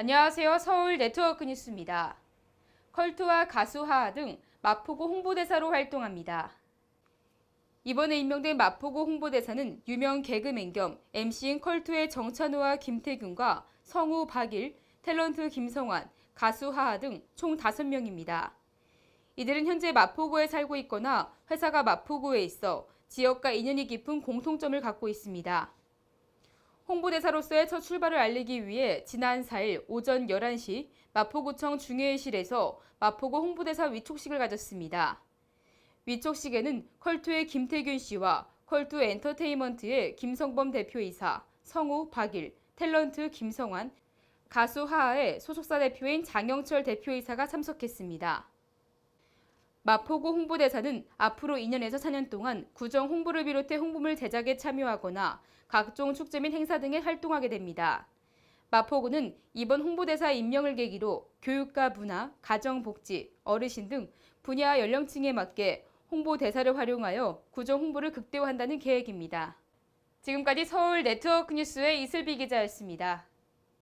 안녕하세요. 서울 네트워크 뉴스입니다. 컬투와 가수 하하 등 마포구 홍보대사로 활동합니다. 이번에 임명된 마포구 홍보대사는 유명 개그맨 겸 MC인 컬투의 정찬호와 김태균과 성우 박일, 탤런트 김성환, 가수 하하 등 총 5명입니다. 이들은 현재 마포구에 살고 있거나 회사가 마포구에 있어 지역과 인연이 깊은 공통점을 갖고 있습니다. 홍보대사로서의 첫 출발을 알리기 위해 지난 4일 오전 11시 마포구청 중회의실에서 마포구 홍보대사 위촉식을 가졌습니다. 위촉식에는 컬투의 김태균 씨와 컬투 엔터테인먼트의 김성범 대표이사, 성우 박일, 탤런트 김성환, 가수 하하의 소속사 대표인 장영철 대표이사가 참석했습니다. 마포구 홍보대사는 앞으로 2년에서 4년 동안 구정 홍보를 비롯해 홍보물 제작에 참여하거나 각종 축제 및 행사 등에 활동하게 됩니다. 마포구는 이번 홍보대사 임명을 계기로 교육과 문화, 가정복지, 어르신 등 분야 연령층에 맞게 홍보대사를 활용하여 구정 홍보를 극대화한다는 계획입니다. 지금까지 서울 네트워크 뉴스의 이슬비 기자였습니다.